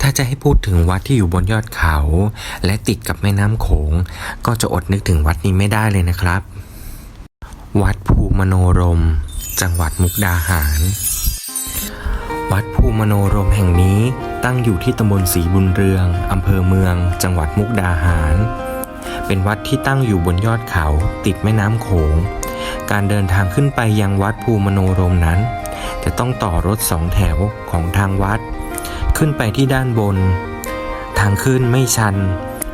ถ้าจะให้พูดถึงวัดที่อยู่บนยอดเขา และติดกับแม่น้ำโขง ก็จะอดนึกถึงวัดนี้ไม่ได้เลยนะครับ วัดภูมโนรม จังหวัดมุกดาหาร วัดภูมโนรมแห่งนี้ตั้งอยู่ที่ตำบลศรีบุญเรืองอำเภอเมือง จังหวัดมุกดาหาร เป็นวัดที่ตั้งอยู่บนยอดเขา ติดแม่น้ำโขง การเดินทางขึ้นไปยังวัดภูมโนรมนั้น จะต้องต่อรถสองแถวของทางวัด ขึ้นไปที่ด้านบน ทางขึ้นไม่ชัน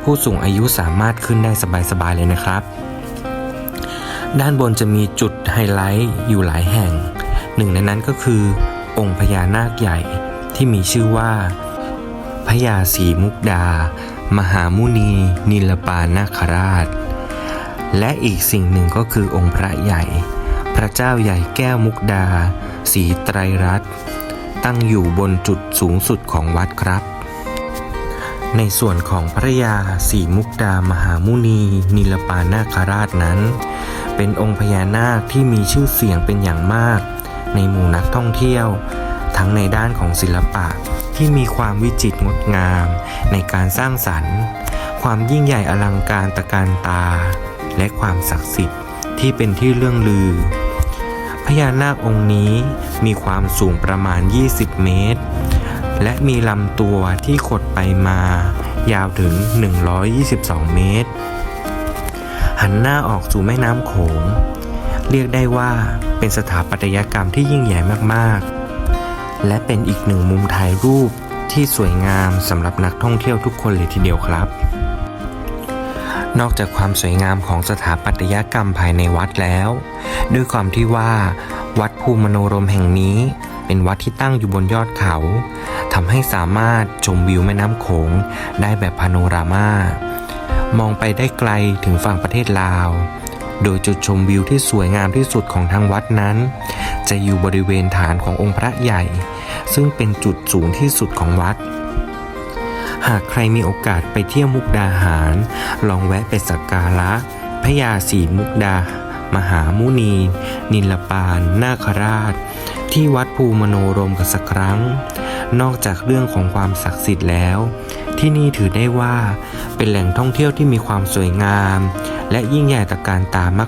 ผู้สูงอายุสามารถขึ้นได้สบายๆเลยนะครับ ด้านบนจะมีจุดไฮไลท์อยู่หลายแห่ง หนึ่งในนั้นก็คือ องค์พญานาคใหญ่ที่มีชื่อว่าพญาศรีมุกดา มหามุนี นิลปานาคราช และอีกสิ่งหนึ่งก็คือองค์พระใหญ่ พระเจ้าใหญ่แก้วมุกดา สีไตรรัตน์ ตั้งอยู่บนจุดสูงสุดของวัดครับ ในส่วนของพระยาสีมุกดามหามุนี นิลปานาคราชนั้น เป็นองค์พญานาคที่มีชื่อเสียงเป็นอย่างมาก ในหมู่นักท่องเที่ยว ทั้งในด้านของศิลปะที่มีความวิจิตรงดงามในการสร้างสรรค์ ความยิ่งใหญ่อลังการตะการตา และความศักดิ์สิทธิ์ที่เป็นที่เรื่องลือ พญานาคองค์นี้มีความสูงประมาณ 20 เมตร และมีลำตัวที่ขดไปมา ยาวถึง 122 เมตร หันหน้าออกสู่แม่น้ำโขง เรียกได้ว่าเป็นสถาปัตยกรรมที่ยิ่งใหญ่มากๆ และเป็นอีกหนึ่งมุมถ่ายรูปที่สวยงามสำหรับนักท่องเที่ยวทุกคนเลยทีเดียวครับ นอกจากความสวยงามของสถาปัตยกรรมภายในวัดแล้ว ด้วยความที่ว่า วัดภูมโนรมแห่งนี้ เป็นวัดที่ตั้งอยู่บนยอดเขาทำให้สามารถชมวิวแม่น้ำโขงได้แบบพาโนรามามองไปได้ไกลถึงฝั่งประเทศลาว โดยจุดชมวิวที่สวยงามที่สุดของทางวัดนั้น จะอยู่บริเวณฐานขององค์พระใหญ่ ซึ่งเป็นจุดสูงที่สุดของวัด หากใครมีโอกาสไปเที่ยวมุกดาหาร ลองแวะไปสักการะพระยาศรีมุกดา มหามุนี นิลปาน นาคราช ที่วัดภูมโนรมกันสักครั้ง นอกจากเรื่องของความศักดิ์สิทธิ์แล้ว ที่นี่ถือได้ว่าเป็นแหล่งท่องเที่ยวที่มีความสวยงาม และยิ่งใหญ่ตระการตามาก